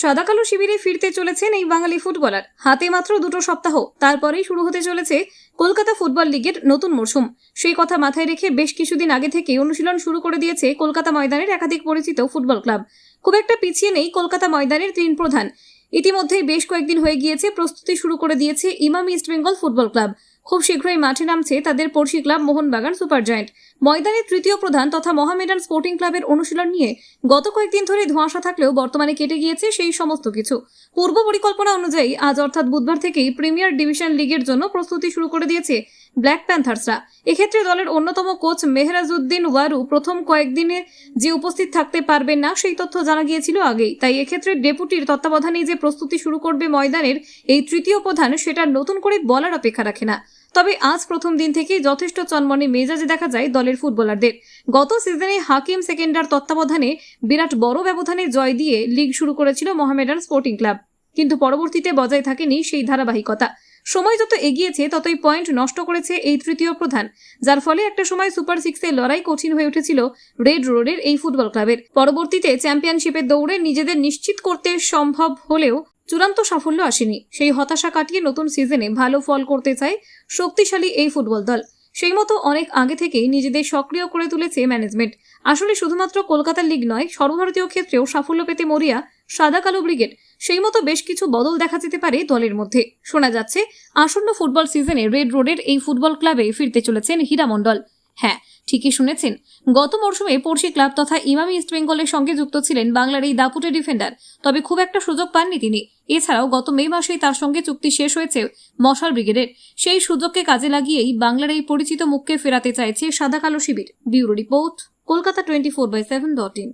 সাদা কালো শিবিরে ফিরতে চলেছেন এই বাঙালি ফুটবলার। হাতে মাত্র দুটো সপ্তাহ, তারপরেই শুরু হতে চলেছে কলকাতা ফুটবল লিগের নতুন মরশুম সেই কথা মাথায় রেখে বেশ কিছুদিন আগে থেকে অনুশীলন শুরু করে দিয়েছে কলকাতা ময়দানের একাধিক পরিচিত ফুটবল ক্লাব। খুব একটা পিছিয়ে নেই কলকাতা ময়দানের তিন প্রধান। ইতিমধ্যেই বেশ কয়েকদিন হয়ে গিয়েছে, প্রস্তুতি শুরু করে দিয়েছে ইমাম ইস্ট বেঙ্গল ফুটবল ক্লাব। খুব শীঘ্রই মাঠে নামছে তাদের পড়শি ক্লাব মোহনবাগান সুপার জয়েন্ট। ময়দানের তৃতীয় প্রধান তথা মহামেডান স্পোর্টিং ক্লাবের অনুশীলন নিয়ে গত কয়েকদিন ধরে ধোঁয়াশা থাকলেও বর্তমানে কেটে গিয়েছে সেই সমস্ত কিছু। পূর্ব পরিকল্পনা অনুযায়ী আজ অর্থাৎ বুধবার থেকেই প্রিমিয়ার ডিভিশন লিগের জন্য প্রস্তুতি শুরু করে দিয়েছে ব্ল্যাক প্যান্থার্সরা। এক্ষেত্রে দলের অন্যতম কোচ মেহরাজউদ্দিন ওয়ারু প্রথম কয়েকদিনে যে উপস্থিত থাকতে পারবেন না, সেই তথ্য জানা গিয়েছিল আগেই। তাই এক্ষেত্রে ডেপুটির তত্ত্বাবধানেই যে প্রস্তুতি শুরু করবে ময়দানের এই তৃতীয় প্রধান, সেটা নতুন করে বলার অপেক্ষা রাখে না। তবে আজ প্রথম দিন থেকেই যথেষ্ট চনমনে মেজাজে দেখা যায় দলের ফুটবলারদের। গত সিজনে হাকিম সেকেন্ডার তত্ত্বাবধানে বিরাট বড় ব্যবধানে জয় দিয়ে লিগ শুরু করেছিল মোহামেডান স্পোর্টিং ক্লাব। কিন্তু পরবর্তীতে বজায় থাকেনি সেই ধারাবাহিকতা। সময় যত এগিয়েছে, ততই পয়েন্ট নষ্ট করেছে এই তৃতীয় প্রধান, যার ফলে একটা সময় সুপার সিক্সের লড়াই কঠিন হয়ে উঠেছিল রেড রোডের এই ফুটবল ক্লাবের। পরবর্তীতে চ্যাম্পিয়নশিপের দৌড়ে নিজেদের নিশ্চিত করতে সম্ভব হলেও চূড়ান্ত সাফল্য আসেনি। সেই হতাশা কাটিয়ে নতুন সিজনে ভালো ফল করতে চায় শক্তিশালী এই ফুটবল দল। সেই মতো অনেক আগে থেকেই নিজেদের সক্রিয় করে তুলেছে ম্যানেজমেন্ট আসলে শুধুমাত্র কলকাতা লিগ নয়, সর্বভারতীয় ক্ষেত্রেও সাফল্য পেতে মরিয়া, সাদা কালো ব্রিগেড, সেই মতো বেশ কিছু বদল দেখা যেতে পারে দলের মধ্যে। শোনা যাচ্ছে, আসন্ন ফুটবল সিজনে রেড রোডের এই ফুটবল ক্লাবে ফিরতে চলেছেন হীরা মণ্ডল। হ্যাঁ ঠিকই শুনেছেন। গত মরশুমে পড়শি ক্লাব তথা ইমামি ইস্ট বেঙ্গলের সঙ্গে যুক্ত ছিলেন বাংলার এই দাপুটে ডিফেন্ডার, তবে খুব একটা সুযোগ পাননি তিনি। এছাড়াও গত মে মাসেই তার সঙ্গে চুক্তি শেষ হয়েছে মশাল ব্রিগেডের। সেই সুযোগকে কাজে লাগিয়েই বাংলার এই পরিচিত মুখকে ফেরাতে চাইছে সাদা কালো শিবির। Bureau report, Kolkata twenty four by seven dot in.